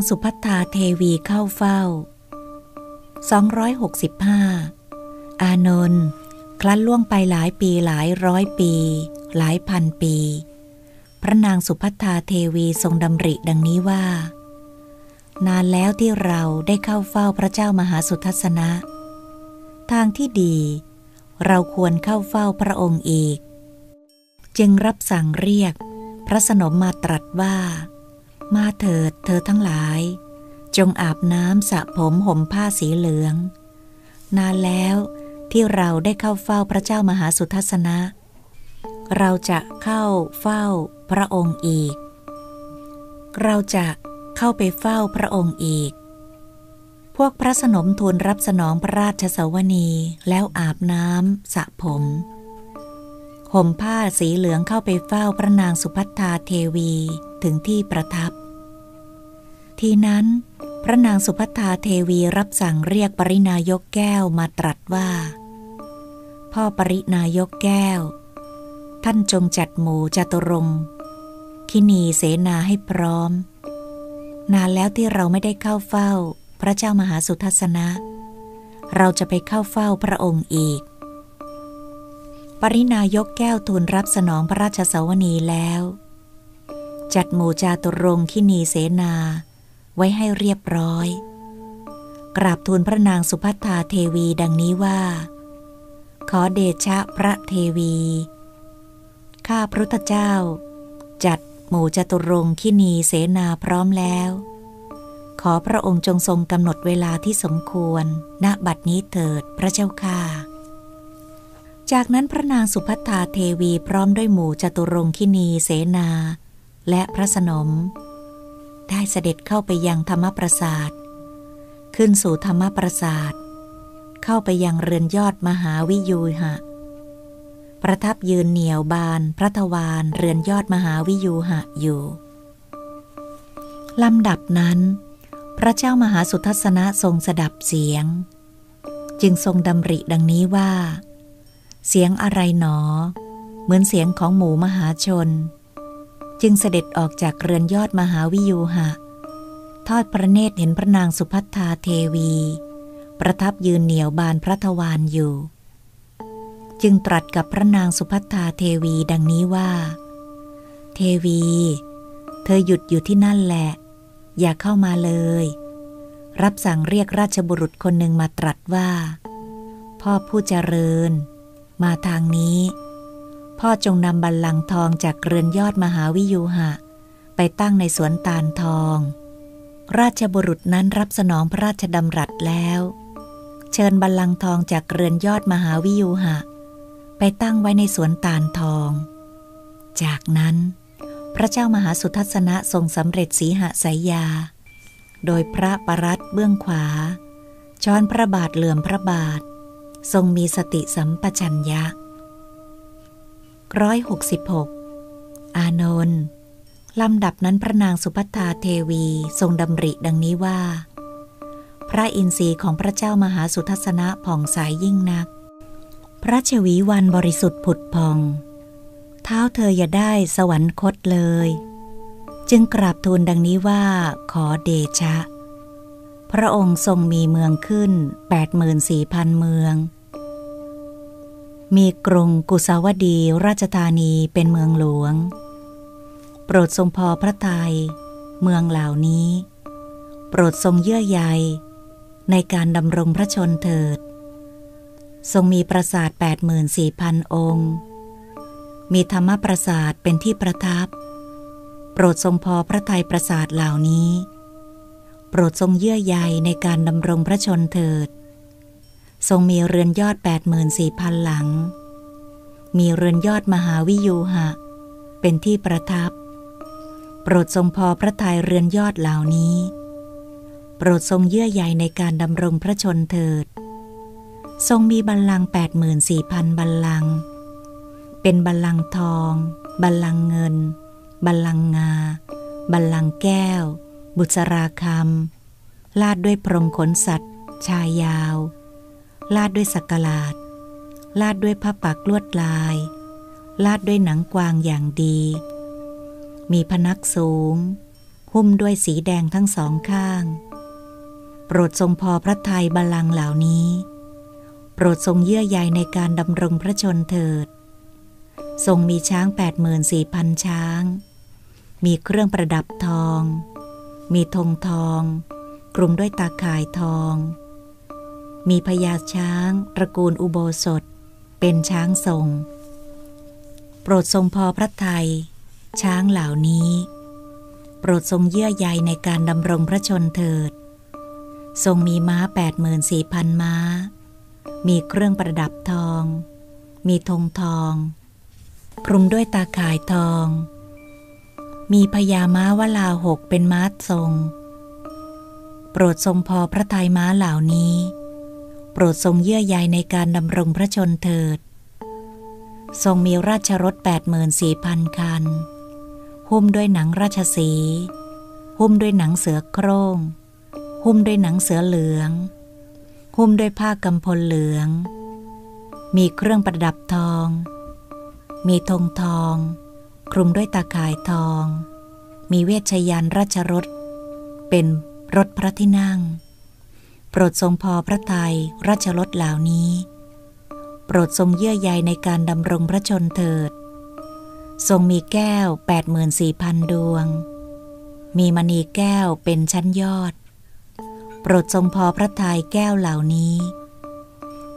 างสุพัฒาเทวีเข้าเฝ้า 265 อานนท์คลั้นล่วงไปหลายปีหลายร้อยปี หลายพันปี พระนางสุพัฒาเทวีทรงดำริดังนี้ว่า นานแล้วที่เราได้เข้าเฝ้าพระเจ้ามหาสุทัศนะ ทางที่ดี เราควรเข้าเฝ้าพระองค์อีก จึงรับสั่งเรียก พระสนมมาตรัสว่า มาเถิดเธอทั้งหลาย จงอาบน้ำสระผมห่มผ้าสีเหลือง นานแล้วที่เราได้เข้าเฝ้าพระเจ้ามหาสุทัศนะ เราจะเข้าเฝ้าพระองค์อีก เราจะเข้าไปเฝ้าพระองค์อีก พวกพระสนมทูลรับสนองพระราชสวนีแล้วอาบน้ำสระผมห่มผ้าสีเหลืองเข้าไปเฝ้าพระนางสุพัฒนาเทวีถึงที่ประทับ ทีนั้น พระนางสุพัฒนาเทวีรับสั่งเรียกปรินายกแก้วมาตรัสว่า พ่อปรินายกแก้ว ท่านจงจัดหมู่จตุรงค์คินีเสนาให้พร้อม นานแล้วที่เราไม่ได้เข้าเฝ้า พระเจ้ามหาสุทัศนะ เราจะไปเข้าเฝ้าพระองค์อีก ปรินายกแก้วทูลรับสนองพระราชสวนีแล้วจัดหมู่จาตุรงค์คินีเสนา ไว้ให้เรียบร้อย กราบทูลพระนางสุภัทธาเทวีดังนี้ว่า ขอเดชะพระเทวี ข้าพระพุทธเจ้า จัดหมู่จตุรงค์คินีเสนาพร้อมแล้ว ขอพระองค์จงทรงกำหนดเวลาที่สมควร ณ บัดนี้เถิดพระเจ้าค่ะจากนั้นพระนางสุภัทธาเทวีพร้อมด้วยหมู่จตุรงคินีเสนา และพระสนม ได้เสด็จเข้าไปยังธรรมปราสาท ขึ้นสู่ธรรมปราสาท เข้าไปยังเรือนยอดมหาวิยูหะ ประทับยืนเหนียวบานพระทวารเรือนยอดมหาวิยูหะอยู่ลำดับนั้น พระเจ้ามหาสุทัศนะทรงสดับเสียง จึงทรงดำริดังนี้ว่า เสียงอะไรหนอ เหมือนเสียงของหมูมหาชน จึงเสด็จออกจากเรือนยอดมหาวิยูหะ ทอดพระเนตรเห็นพระนางสุพัฒนาเทวี ประทับยืนเหนียวบานพระทวารอยู่ จึงตรัสกับพระนางสุพัฒนาเทวีดังนี้ว่า เทวี เธอหยุดอยู่ที่นั่นแหละ อย่าเข้ามาเลย รับสั่งเรียกราชบุรุษคนหนึ่งมาตรัสว่า พ่อผู้เจริญ มาทางนี้ พ่อจงนำบัลลังก์ทองจากเรือนยอดมหาวิยูหะ ไปตั้งในสวนตาลทอง ราชบุรุษนั้นรับสนองพระราชดำรัสแล้ว เชิญบัลลังก์ทองจากเรือนยอดมหาวิยูหะ ไปตั้งไว้ในสวนตาลทอง จากนั้น พระเจ้ามหาสุทัศนะทรงสำเร็จสีหสายยา โดยพระประรัตเบื้องขวา ช้อนพระบาทเหลื่อมพระบาท ทรงมีสติสัมปชัญญะ ร้อยหกสิบหกอานนท์ลำดับนั้นพระนางสุภัทธาเทวีทรงดำริดังนี้ว่า พระอินทรีย์ของพระเจ้ามหาสุทัศนะผ่องใสยยิ่งนัก พระชวีวันบริสุทธิ์ผุดพอง เท้าเธออย่าได้สวรรคตเลย จึงกราบทูลดังนี้ว่าขอเดชะ พระองค์ทรงมีเมืองขึ้น 84,000 เมือง มีกรุงกุสาวดีราชธานีเป็นเมืองหลวง โปรดทรงพอพระทัยเมืองเหล่านี้ โปรดทรงเยื่อใยในการดำรงพระชนเถิด ทรงมีปราสาท 84,000 องค์ มีธรรมปราสาทเป็นที่ประทับ โปรดทรงพอพระทัยปราสาทเหล่านี้ โปรดทรงเยื่อใยในการดำรงพระชนเถิด ทรงมีเรือนยอด 84,000 หลัง มีเรือนยอดมหาวิยูหะ เป็นที่ประทับ โปรดทรงพอพระทัยเรือนยอดเหล่านี้ โปรดทรงเยื่อใยในการดำรงพระชนเถิด ทรงมีบัลลังก์84,000 บัลลังก์ เป็นบัลลังก์ทอง บัลลังก์เงิน บัลลังก์งา บัลลังก์แก้ว บุษราคำลาดด้วยพรมขนสัตว์ ชายยาว ลาดด้วยสักหลาด ลาดด้วยผ้าปักลวดลาย ลาดด้วยหนังกวางอย่างดี มีพนักสูง หุ้มด้วยสีแดงทั้งสองข้าง โปรดทรงพอพระทัยบาลังเหล่านี้ โปรดทรงเยื่อใยในการดำรงพระชนเถิด ทรงมีช้างแปดหมื่นสี่พันช้าง มีเครื่องประดับทอง มีธงทอง กลุ่มด้วยตาข่ายทอง มีพญาช้างตระกูลอุโบสถ เป็นช้างทรง โปรดทรงพอพระทัยช้างเหล่านี้ โปรดทรงเยื่อใยในการดำรงพระชนเถิด ทรงมีม้าแปดหมื่นสี่พันม้า มีเครื่องประดับทอง มีธงทอง คลุมด้วยตาข่ายทอง มีพญาม้าวลาหกเป็นม้าทรง โปรดทรงพอพระทัยม้าเหล่านี้ โปรดทรงเยื่อใยในการดำรงพระชนเถิด ทรงมีราชรถแปดหมื่นสี่พันคัน หุ้มด้วยหนังราชสี หุ้มด้วยหนังเสือโคร่ง หุ้มด้วยหนังเสือเหลือง หุ้มด้วยผ้ากำพลเหลือง มีเครื่องประดับทอง มีธงทอง คลุมด้วยตาข่ายทอง มีเวชยันราชรถ เป็นรถพระที่นั่ง โปรดทรงพอพระทัยราชรถเหล่านี้ โปรดทรงเยื่อใยในการดำรงพระชนเถิด ทรงมีแก้ว 84,000 ดวง มีมณีแก้วเป็นชั้นยอด โปรดทรงพอพระทัยแก้วเหล่านี้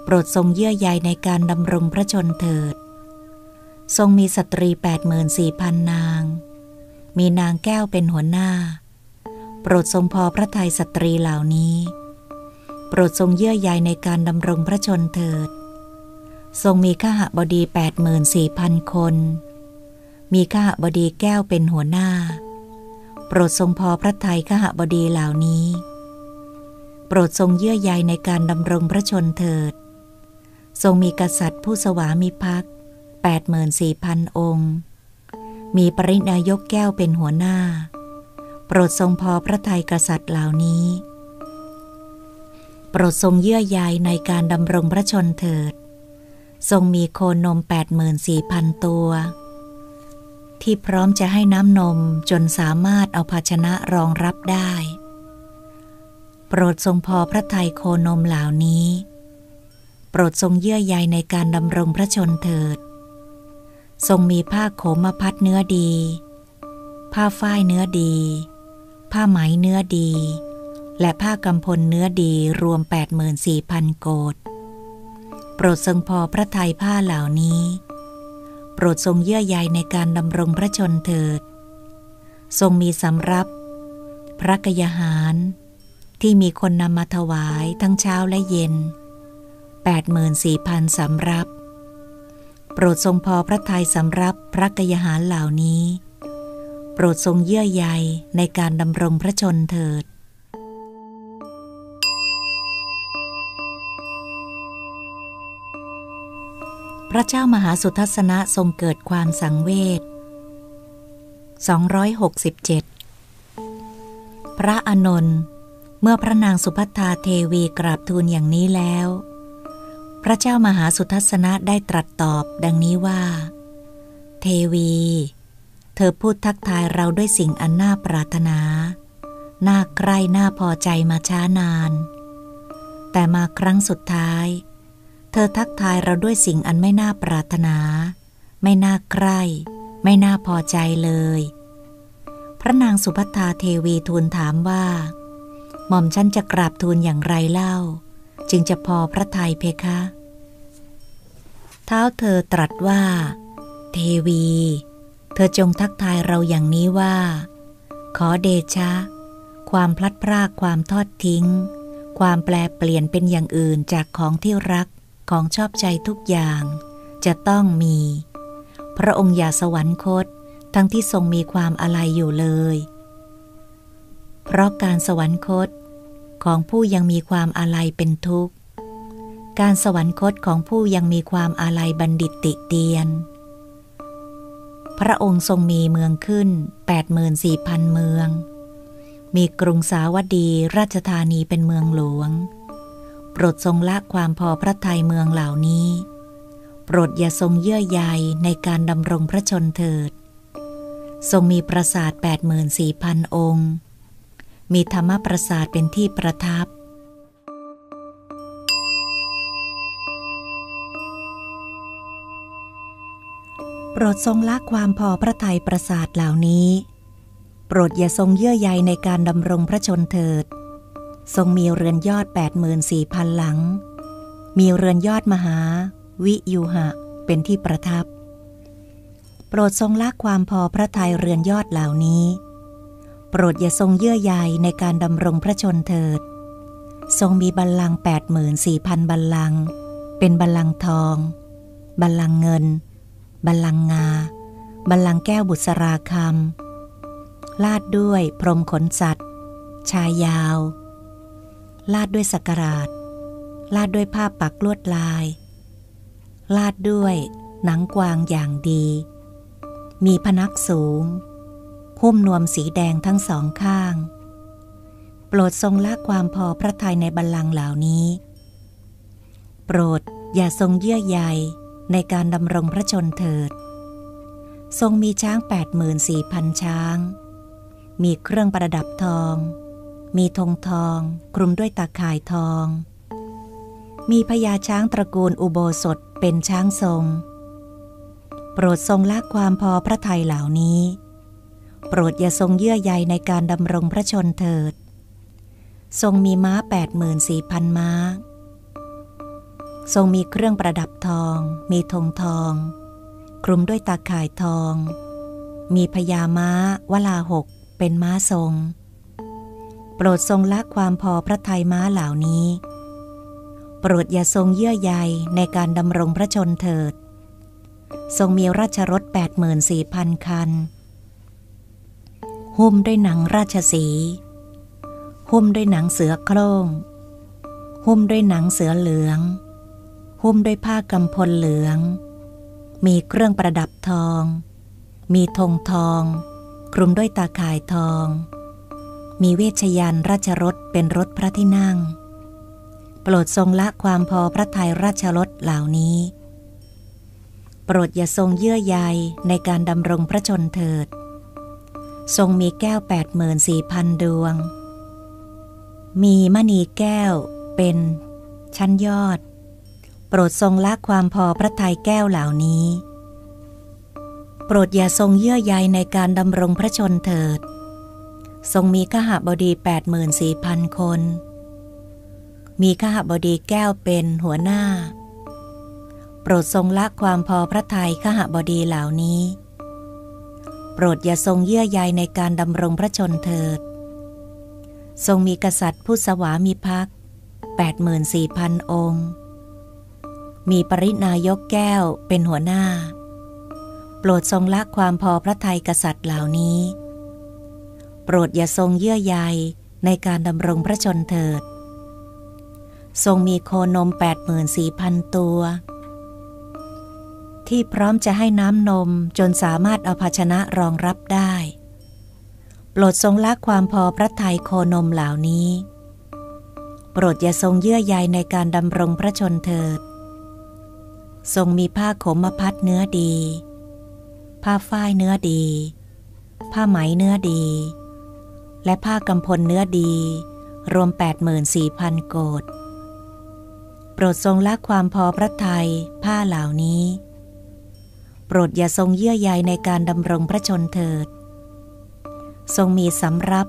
โปรดทรงเยื่อใยในการดำรงพระชนเถิด ทรงมีสตรี 84,000 นาง มีนางแก้วเป็นหัวหน้า โปรดทรงพอพระทัยสตรีเหล่านี้ ปรดทรงเยื่อใยในการดำรงพระชนเถิด ทรงมีข้าหบดี 84,000 คน มีข้าบดีแก้วเป็นหัวหน้า โปรดทรงพอพระทัยข้าบดีเหล่านี้ โปรดทรงเยื่อใยในการดำรงพระชนเถิด ทรงมีกษัตริย์ผู้สวามิภักดิ์แปดหมื่นสี่พันองค์ มีปรินายกแก้วเป็นหัวหน้า โปรดทรงพอพระทัยกษัตริย์เหล่านี้ โปรดทรงเยื่อใยในการดำรงพระชนเถิด ทรงมีโคนมแปดหมื่นสี่พันตัว ที่พร้อมจะให้น้ำนมจนสามารถเอาภาชนะรองรับได้ โปรดทรงพอพระทัยโคนมเหล่านี้ โปรดทรงเยื่อใยในการดำรงพระชนเถิด ทรงมีผ้าโขมพัดเนื้อดี ผ้าฝ้ายเนื้อดี ผ้าไหมเนื้อดี และผ้ากำพลเนื้อดีรวม 84,000 โกดโปรดทรงพอพระทัยผ้าเหล่านี้ โปรดทรงเยื่อใยในการดำรงพระชนเถิด ทรงมีสำรับ พระกยาหาร ที่มีคนนำมาถวายทั้งเช้าและเย็น 84,000สำรับ โปรดทรงพอพระทัยสำรับพระกยาหารเหล่านี้ โปรดทรงเยื่อใยในการดำรงพระชนเถิด พระเจ้ามหาสุทัศนะทรงเกิดความสังเวช 267 พระอนนท์เมื่อพระนางสุภัทาเทวีกราบทูลอย่างนี้แล้ว พระเจ้ามหาสุทัศนะได้ตรัสตอบดังนี้ว่า เทวี เธอพูดทักทายเราด้วยสิ่งอันน่าปรารถนา น่าใกล้น่าพอใจมาช้านาน แต่มาครั้งสุดท้าย เธอทักทายเราด้วยสิ่งอันไม่น่าปรารถนา ไม่น่าใกล้ไม่น่าพอใจเลย พระนางสุภัทาเทวีทูลถามว่า หม่อมฉันจะกราบทูลอย่างไรเล่า จึงจะพอพระทัยเพคะ เท้าเธอตรัสว่า เทวี เธอจงทักทายเราอย่างนี้ว่า ขอเดชะ ความพลัดพรากความทอดทิ้ง ความแปลเปลี่ยนเป็นอย่างอื่นจากของที่รัก ของชอบใจทุกอย่าง จะต้องมี พระองค์อย่าสวรรคต ทั้งที่ทรงมีความอะไรอยู่เลย เพราะการสวรรคตของผู้ยังมีความอะไรเป็นทุกข์ การสวรรคตของผู้ยังมีความอะไรบัณฑิตติเตียน พระองค์ทรงมีเมืองขึ้น 84,000 เมือง มีกรุงสาวัตดีราชธานีเป็นเมืองหลวง โปรดทรงละความพอพระทัยเมืองเหล่านี้ โปรดอย่าทรงเยื่อใยในการดำรงพระชนเถิด ทรงมีปราสาท84,000องค์ มีธรรมปราสาทเป็นที่ประทับโปรดทรงละความพอพระทัยปราสาทเหล่านี้ โปรดอย่าทรงเยื่อใยในการดำรงพระชนเถิด ทรงมีเรือนยอด 84,000 หลัง มีเรือนยอดมหา วิยูหะ เป็นที่ประทับ โปรดทรงละความพอพระทัยเรือนยอดเหล่านี้ โปรดอย่าทรงเยื่อใยในการดำรงพระชนเถิด ทรงมีบัลลังก์แปดหมื่นสี่พันบัลลังก์เป็นบัลลังก์ทอง บัลลังก์เงิน บัลลังก์งา บัลลังก์แก้วบุษราคำลาดด้วยพรมขนสัตว์ ชายยาว ลาดด้วยสักการาดลาดด้วยผ้าปักลวดลาย ลาดด้วยหนังกวางอย่างดี มีพนักสูง หุ้มนวมสีแดงทั้งสองข้าง โปรดทรงละความพอพระทัยในบัลลังก์เหล่านี้ โปรดอย่าทรงเยื่อใยในการดำรงพระชนเถิด ทรงมีช้างแปดหมื่นสี่พันช้าง มีเครื่องประดับทอง มีธงทองคลุมด้วยตาข่ายทอง มีพญาช้างตระกูลอุโบสถเป็นช้างทรง โปรดทรงละความพอพระทัยเหล่านี้ โปรดอย่าทรงเยื่อใยในการดำรงพระชนเถิด ทรงมีม้าแปดหมื่นสี่พันม้า ทรงมีเครื่องประดับทอง มีธงทอง คลุมด้วยตาข่ายทอง มีพญาม้าวลาหกเป็นม้าทรง โปรดทรงละความพอพระทัยม้าเหล่านี้ โปรดอย่าทรงเยื่อใยในการดำรงพระชนเถิด ทรงมีราชรถ84,000 คัน หุ้มด้วยหนังราชสี หุ้มด้วยหนังเสือโคร่ง หุ้มด้วยหนังเสือเหลือง หุ้มด้วยผ้ากำพลเหลือง มีเครื่องประดับทอง มีธงทอง คลุมด้วยตาข่ายทอง มีเวชยันราชรถเป็นรถพระที่นั่ง โปรดทรงละความพอพระทัยราชรถเหล่านี้ โปรดอย่าทรงเยื่อใยในการดำรงพระชนเถิด ทรงมีแก้วแปดหมื่นสี่พันดวง มีมณีแก้วเป็นชั้นยอด โปรดทรงละความพอพระทัยแก้วเหล่านี้ โปรดอย่าทรงเยื่อใยในการดำรงพระชนเถิด ทรงมีขหบดีแปดหมื่นสี่พันคน มีขหบดีแก้วเป็นหัวหน้า โปรดทรงละความพอพระทัยขหบดีเหล่านี้ โปรดอย่าทรงเยื่อใยในการดำรงพระชนเถิด ทรงมีกษัตริย์ผู้สวามีพัก84,000 องค์ มีปรินายกแก้วเป็นหัวหน้า โปรดทรงละความพอพระทัยกษัตริย์เหล่านี้ โปรดอย่าทรงเยื่อใยในการดำรงพระชนเถิด ทรงมีโคนม 84,000 ตัว ที่พร้อมจะให้น้ำนมจนสามารถเอาภาชนะรองรับได้ โปรดทรงละความพอพระทัยโคนมเหล่านี้ โปรดอย่าทรงเยื่อใยในการดำรงพระชนเถิด ทรงมีผ้าขมมพัดเนื้อดี ผ้าฝ้ายเนื้อดี ผ้าไหมเนื้อดี และผ้ากำพลเนื้อดี รวม 84,000 โกดโปรดทรงละความพอพระทัยผ้าเหล่านี้ โปรดอย่าทรงเยื่อใยในการดำรงพระชนเถิด ทรงมีสำรับ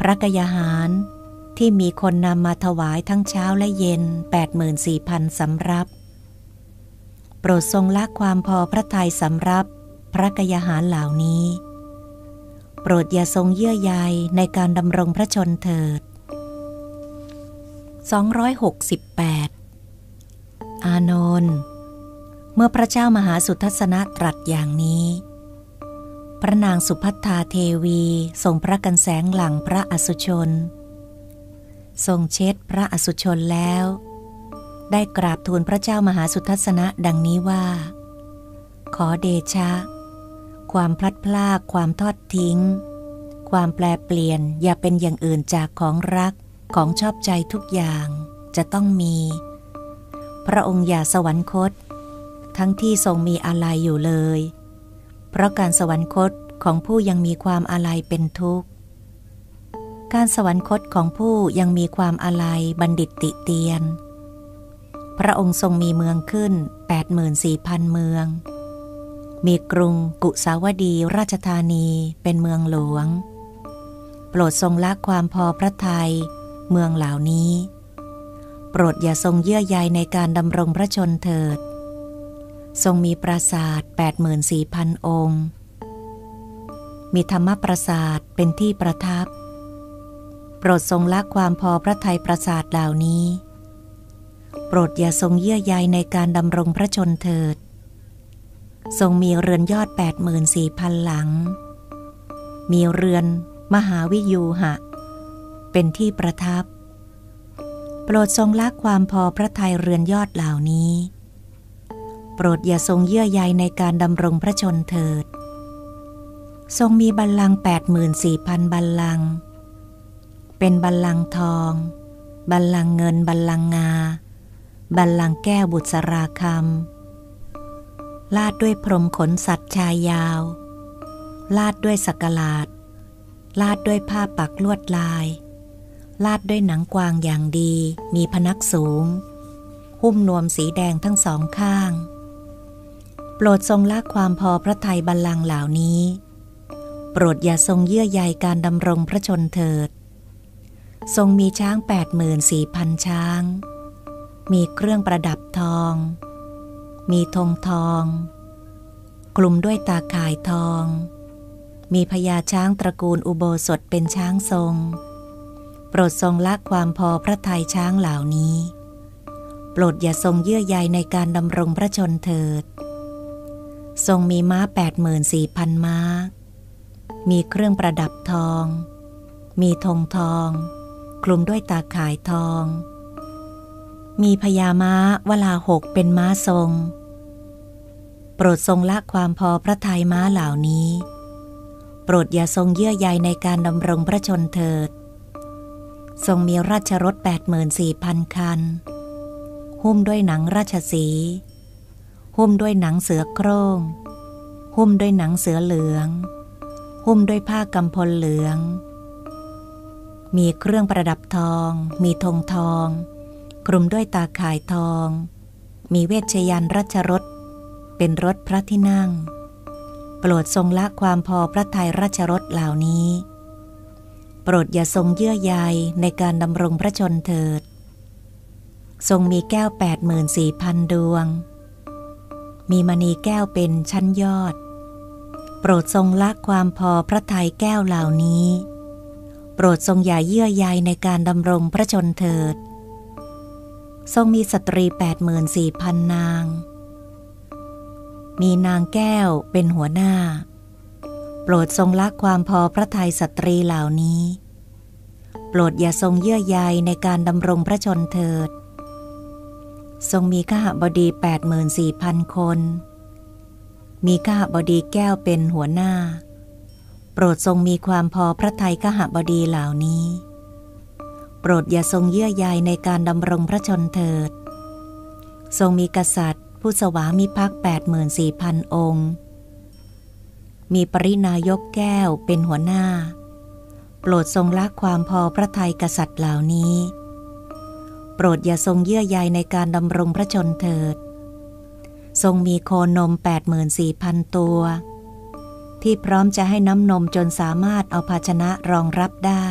พระกยาหารที่มีคนนำมาถวายทั้งเช้าและเย็น 84,000สำรับ โปรดทรงละความพอพระทัยสำรับ พระกยาหารเหล่านี้ โปรดอย่าทรงเยื่อใยในการดำรงพระชนเถิด 268 อานนท์เมื่อพระเจ้ามหาสุทัศนะตรัสอย่างนี้ พระนางสุพัทธาเทวีทรงพระกันแสงหลังพระอสุชน ทรงเช็ดพระอสุชนแล้ว ได้กราบทูลพระเจ้ามหาสุทัศนะดังนี้ว่า ขอเดชะ ความพลัดพรากความทอดทิ้ง ความแปลเปลี่ยนอย่าเป็นอย่างอื่นจากของรักของชอบใจทุกอย่างจะต้องมี พระองค์อย่าสวรรคต ทั้งที่ทรงมีอะไรอยู่เลย เพราะการสวรรคตของผู้ยังมีความอาลัยเป็นทุกข์ การสวรรคตของผู้ยังมีความอาลัยบัณฑิตติเตียน พระองค์ทรงมีเมืองขึ้น 84,000 เมือง มีกรุงกุสาวดีราชธานีเป็นเมืองหลวง โปรดทรงละความพอพระทัยเมืองเหล่านี้ โปรดอย่าทรงเยื่อใยในการดำรงพระชนเถิด ทรงมีปราสาท84,000 องค์ มีธรรมปราสาทเป็นที่ประทับ โปรดทรงละความพอพระทัยปราสาทเหล่านี้ โปรดอย่าทรงเยื่อใยในการดำรงพระชนเถิด ทรงมีเรือนยอด 84,000 หลัง มีเรือนมหาวิยูหะ เป็นที่ประทับ โปรดทรงละความพอพระทัยเรือนยอดเหล่านี้ โปรดอย่าทรงเยื่อใยในการดำรงพระชนเถิด ทรงมีบัลลังก์แปดหมื่นสี่พันบัลลังก์เป็นบัลลังก์ทอง บัลลังก์เงิน บัลลังก์งา บัลลังก์แก้วบุษราคำ ลาดด้วยพรมขนสัตว์ชายยาว ลาดด้วยสักหลาด ลาดด้วยผ้าปักลวดลาย ลาดด้วยหนังกวางอย่างดี มีพนักสูง หุ้มนวมสีแดงทั้งสองข้าง โปรดทรงละความพอพระทัยบัลลังก์เหล่านี้ โปรดอย่าทรงเยื่อใยการดำรงพระชนเถิด ทรงมีช้างแปดหมื่นสี่พันช้าง มีเครื่องประดับทอง มีธงทอง กลุ่มด้วยตาข่ายทอง มีพญาช้างตระกูลอุโบสถเป็นช้างทรง โปรดทรงละความพอพระทัยช้างเหล่านี้ โปรดอย่าทรงเยื่อใยในการดำรงพระชนเถิด ทรงมีม้าแปดหมื่นสี่พันม้า มีเครื่องประดับทอง มีธงทองคลุมด้วยตาข่ายทอง มีพญาม้าวลาหกเป็นม้าทรง โปรดทรงละความพอพระทัยม้าเหล่านี้ โปรดอย่าทรงเยื่อใยในการดำรงพระชนเถิด ทรงมีราชรถแปดหมื่นสี่พันคัน หุ้มด้วยหนังราชสี หุ้มด้วยหนังเสือโครง่ง หุ้มด้วยหนังเสือเหลือง หุ้มด้วยผ้ากำพลเหลือง มีเครื่องประดับทอง มีธงทอง คลุมด้วยตาข่ายทอง มีเวชยันราชรถ เป็นรถพระที่นั่ง โปรดทรงละความพอพระทัยราชรถเหล่านี้ โปรดอย่าทรงเยื่อใยในการดำรงพระชนเถิด ทรงมีแก้วแปดหมื่นสี่พันดวง มีมณีแก้วเป็นชั้นยอด โปรดทรงละความพอพระทัยแก้วเหล่านี้ โปรดทรงอย่าเยื่อใยในการดำรงพระชนเถิด ทรงมีสตรีแปดหมื่นสี่พันนาง มีนางแก้วเป็นหัวหน้า โปรดทรงละความพอพระทัยสตรีเหล่านี้ โปรดอย่าทรงเยื่อใยในการดำรงพระชนเถิด ทรงมีข้าบดีแปดหมื่นสี่พันคน มีข้าบดีแก้วเป็นหัวหน้า โปรดทรงมีความพอพระทัยข้าบดีเหล่านี้ โปรดอย่าทรงเยื่อใยในการดำรงพระชนเถิด ทรงมีกษัตริย์ ผู้สวามิภักดิ์แปดหมื่นสี่พันองค์ มีปรินายกแก้วเป็นหัวหน้า โปรดทรงละความพอพระทัยกษัตริย์เหล่านี้ โปรดอย่าทรงเยื่อใยในการดำรงพระชนเถิด ทรงมีโคนมแปดหมื่นสี่พันตัว ที่พร้อมจะให้น้ำนมจนสามารถเอาภาชนะรองรับได้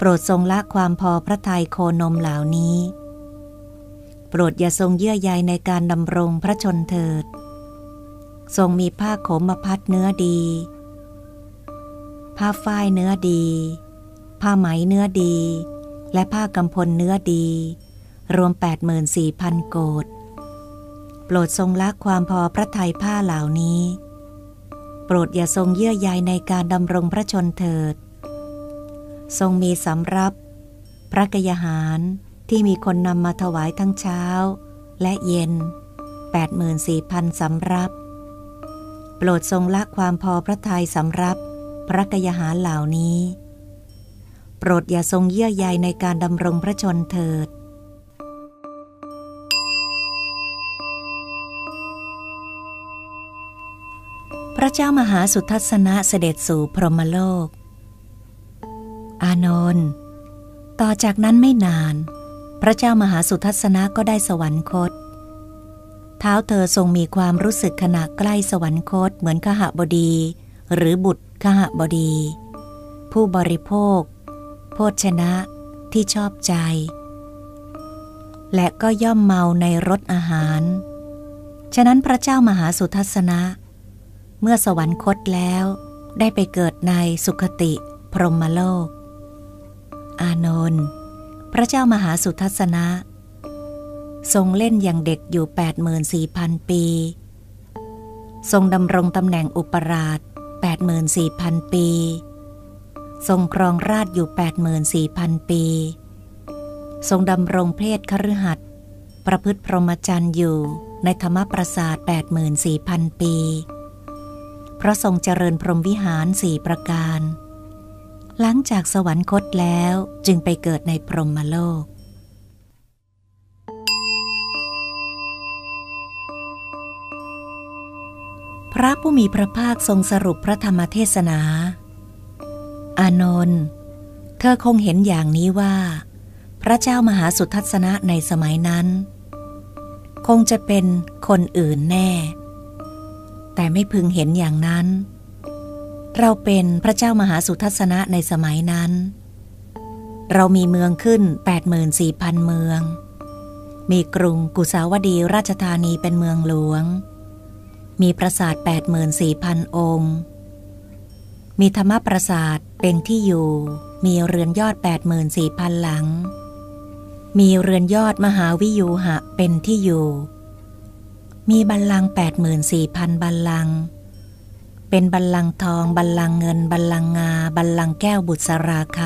โปรดทรงละความพอพระทัยโคนมเหล่านี้ โปรดอย่าทรงเยื่อใยในการดำรงพระชนเถิด ทรงมีผ้าขมมาพัดเนื้อดี ผ้าฝ้ายเนื้อดี ผ้าไหมเนื้อดี และผ้ากำพลเนื้อดี รวม 84,000 โกดโปรดทรงละความพอพระทัยผ้าเหล่านี้ โปรดอย่าทรงเยื่อใยในการดำรงพระชนเถิด ทรงมีสำรับ พระกยาหารที่มีคนนำมาถวายทั้งเช้า และเย็น 84,000สำรับ โปรดทรงละความพอพระทัยสำรับ พระกยาหารเหล่านี้ โปรดอย่าทรงเยื่อใยในการดำรงพระชนเถิดกระเจ้ามหาสุทัศนะเสด็จสู่พรหมโลก อานนท์ต่อจากนั้นไม่นาน พระเจ้ามหาสุทัศนะก็ได้สวรรคต เท้าเธอทรงมีความรู้สึกขณะใกล้สวรรคตเหมือนขหบดี หรือบุตรขหบดี ผู้บริโภค โภชนะที่ชอบใจ และก็ย่อมเมาในรสอาหาร ฉะนั้นพระเจ้ามหาสุทัศนะ เมื่อสวรรคตแล้วได้ไปเกิดในสุคติพรหมโลก อานนท์พระเจ้ามหาสุทัศนะ ทรงเล่นอย่างเด็กอยู่ 84,000 ปี ทรงดำรงตำแหน่งอุปราช 84,000 ปี ทรงครองราชอยู่ 84,000 ปี ทรงดำรงเพศคฤหัสถ์ประพฤติพรหมจรรย์อยู่ในธรรมปราสาท 84,000 ปี เพราะทรงเจริญพรหมวิหารสี่ประการ หลังจากสวรรคตแล้วจึงไปเกิดในพรหมโลก พระผู้มีพระภาคทรงสรุปพระธรรมเทศนา อานนท์เธอคงเห็นอย่างนี้ว่า พระเจ้ามหาสุทัศนะในสมัยนั้น คงจะเป็นคนอื่นแน่ แต่ไม่พึงเห็นอย่างนั้นเเราเป็นพระเจ้ามหาสุทัศนะในสมัยนั้น เรามีเมืองขึ้น 84,000 เมือง มีกรุงกุสาวดีราชธานีเป็นเมืองหลวง มีปราสาท 84,000 องค์ มีธรรมปราสาทเป็นที่อยู่ มีเรือนยอด 84,000 หลัง มีเรือนยอดมหาวิยูหะเป็นที่อยู่ มีบัลลังก์84,000 บัลลังก์ เป็นบัลลังก์ทอง บัลลังก์เงิน บัลลังก์งา บัลลังก์แก้วบุษราค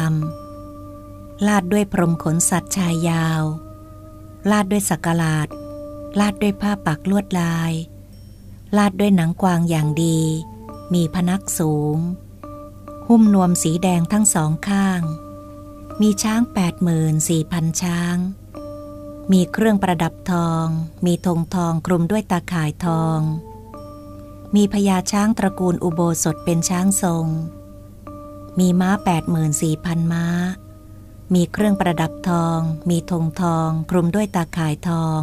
ำลาดด้วยพรมขนสัตว์ชายยาว ลาดด้วยสักลาด ลาดด้วยผ้าปักลวดลาย ลาดด้วยหนังกวางอย่างดี มีพนักสูง หุ้มนวมสีแดงทั้งสองข้าง มีช้างแปดหมื่นสี่พันช้าง มีเครื่องประดับทอง มีธงทองคลุมด้วยตาข่ายทอง มีพญาช้างตระกูลอุโบสถเป็นช้างทรง มีม้าแปดหมื่นสี่พันม้า มีเครื่องประดับทอง มีธงทองคลุมด้วยตาข่ายทอง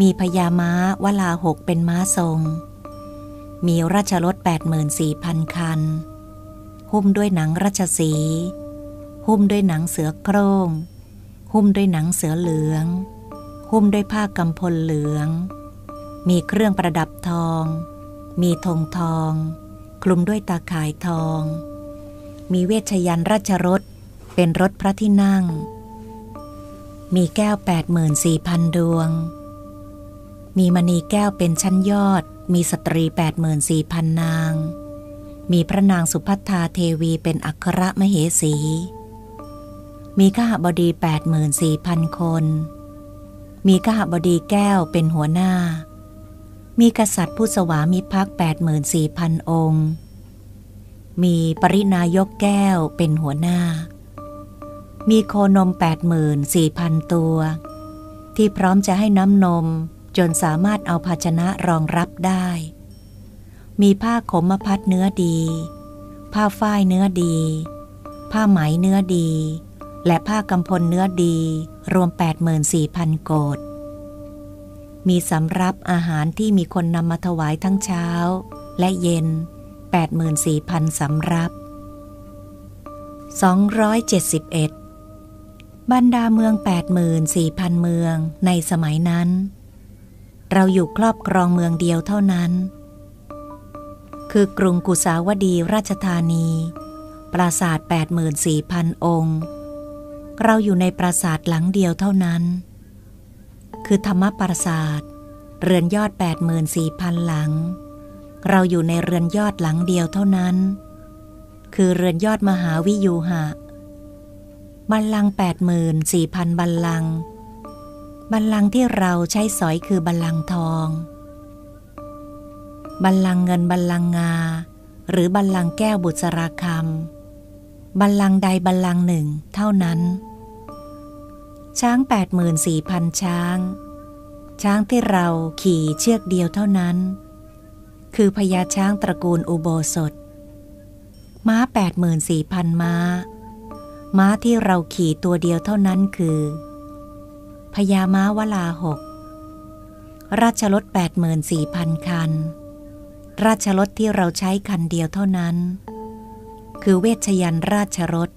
มีพญาม้าวลาหกเป็นม้าทรง มีราชรถ84,000 คัน หุ้มด้วยหนังราชสี หุ้มด้วยหนังเสือโครง่ง หุ้มด้วยหนังเสือเหลือง หุ้มด้วยผ้ากำพลเหลืองมีเครื่องประดับทอง มีธงทอง คลุมด้วยตาข่ายทอง มีเวชยันราชรถ เป็นรถพระที่นั่ง มีแก้ว 84,000 ดวง มีมณีแก้วเป็นชั้นยอด มีสตรี 84,000 นาง มีพระนางสุพัทธาเทวีเป็นอัครมเหสี มีข้าบดี 84,000 คน มีข้าบดีแก้วเป็นหัวหน้า มีกษัตริย์ผู้สวามิภักดิ์84,000 องค์ มีปรินายกแก้วเป็นหัวหน้า มีโคนม 84,000 ตัว ที่พร้อมจะให้น้ำนมจนสามารถเอาภาชนะรองรับได้ มีผ้าขมพัดเนื้อดี ผ้าฝ้ายเนื้อดี ผ้าไหมเนื้อดี และผ้ากำพลเนื้อดี รวม 84,000 โกด มีสำรับอาหารที่มีคนนำมาถวายทั้งเช้า และเย็น 84,000สำรับ 271 บรรดาเมือง 84,000 เมืองในสมัยนั้น เราอยู่ครอบครองเมืองเดียวเท่านั้น คือกรุงกุสาวดีราชธานี ปราสาท 84,000 องค์ เราอยู่ในปราสาทหลังเดียวเท่านั้น คือธรรมปราสาทเรือนยอด 84,000 หลัง เราอยู่ในเรือนยอดหลังเดียวเท่านั้น คือเรือนยอดมหาวิยูหะ บัลลังก์84,000 บัลลังก์บัลลังก์ที่เราใช้สอยคือบัลลังก์ทอง บัลลังก์เงินบัลลังก์งา หรือบัลลังก์แก้วบุษราคำบัลลังก์ใดบัลลังก์หนึ่งเท่านั้น ช้าง 84,000 ช้าง ช้างที่เราขี่เชือกเดียวเท่านั้น คือพญาช้างตระกูลอุโบสถ ม้าแปดหมื่นสี่พันม้า ม้าที่เราขี่ตัวเดียวเท่านั้นคือพญาม้าวลาหก ราชรถแปดหมื่นสี่พันคัน ราชรถที่เราใช้คันเดียวเท่านั้น คือเวชยันราชรถ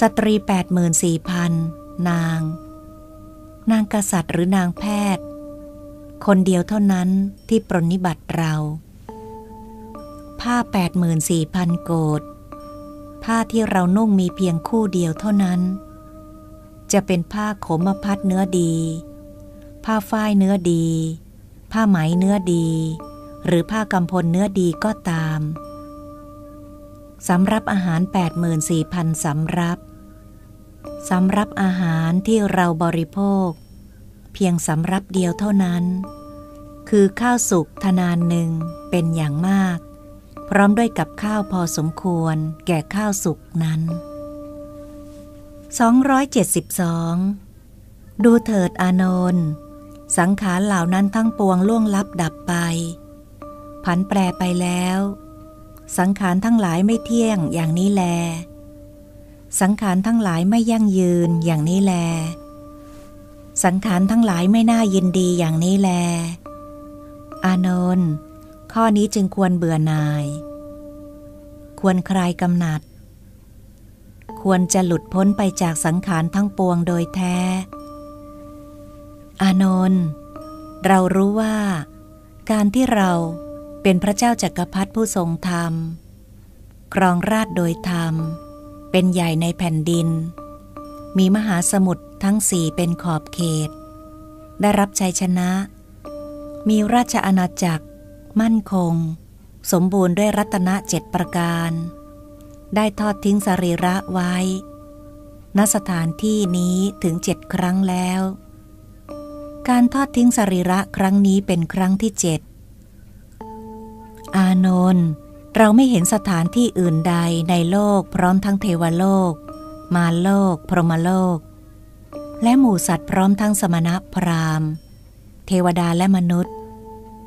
สตรีแปดหมื่ นาง นางกษัตริย์หรือนางแพทย์ คนเดียวเท่านั้นที่ปรนนิบัติเรา ผ้าแปดหมื่นสี่พันโกดผ้าที่เรานุ่งมีเพียงคู่เดียวเท่านั้น จะเป็นผ้าขมพัดเนื้อดี ผ้าฝ้ายเนื้อดี ผ้าไหมเนื้อดี หรือผ้ากำพลเนื้อดีก็ตามสำรับอาหาร 84,000สำรับ สำรับอาหารที่เราบริโภค เพียงสำรับเดียวเท่านั้น คือข้าวสุกทนานหนึ่งเป็นอย่างมาก พร้อมด้วยกับข้าวพอสมควรแก่ข้าวสุกนั้น 272 ดูเถิดอานนท์สังขารเหล่านั้นทั้งปวงล่วงลับดับไป ผันแปรไปแล้ว สังขารทั้งหลายไม่เที่ยงอย่างนี้แล สังขารทั้งหลายไม่ยั่งยืนอย่างนี้แล สังขารทั้งหลายไม่น่ายินดีอย่างนี้แล อานนท์ข้อนี้จึงควรเบื่อหน่าย ควรคลายกำหนัด ควรจะหลุดพ้นไปจากสังขารทั้งปวงโดยแท้ อานนท์เรารู้ว่า การที่เราเป็นพระเจ้าจักรพรรดิผู้ทรงธรรม ครองราชโดยธรรม เป็นใหญ่ในแผ่นดิน มีมหาสมุทรทั้งสี่เป็นขอบเขต ได้รับชัยชนะ มีราชอาณาจักร มั่นคง สมบูรณ์ด้วยรัตนเจ็ดประการ ได้ทอดทิ้งสรีระไว้ ณสถานที่นี้ถึงเจ็ดครั้งแล้ว การทอดทิ้งสรีระครั้งนี้เป็นครั้งที่เจ็ดอานนท์ เราไม่เห็นสถานที่อื่นใดในโลกพร้อมทั้งเทวโลก มารโลก พรหมโลก และหมู่สัตว์พร้อมทั้งสมณพราหมณ์ เทวดาและมนุษย์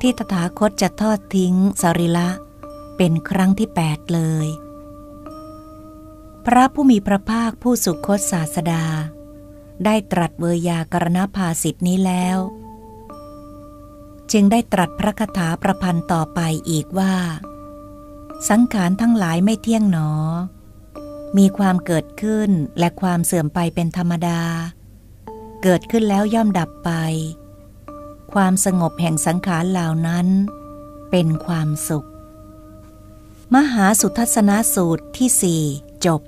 ที่ตถาคตจะทอดทิ้งสรีระเป็นครั้งที่แปดเลย พระผู้มีพระภาคผู้สุคตศาสดา ได้ตรัสเวยากรณภาสิทธินี้แล้ว จึงได้ตรัสพระคาถาประพันธ์ต่อไปอีกว่า สังขารทั้งหลายไม่เที่ยงหนอ มีความเกิดขึ้นและความเสื่อมไปเป็นธรรมดา เกิดขึ้นแล้วย่อมดับไป ความสงบแห่งสังขารเหล่านั้น เป็นความสุข มหาสุทัศนสูตรที่สี่จบ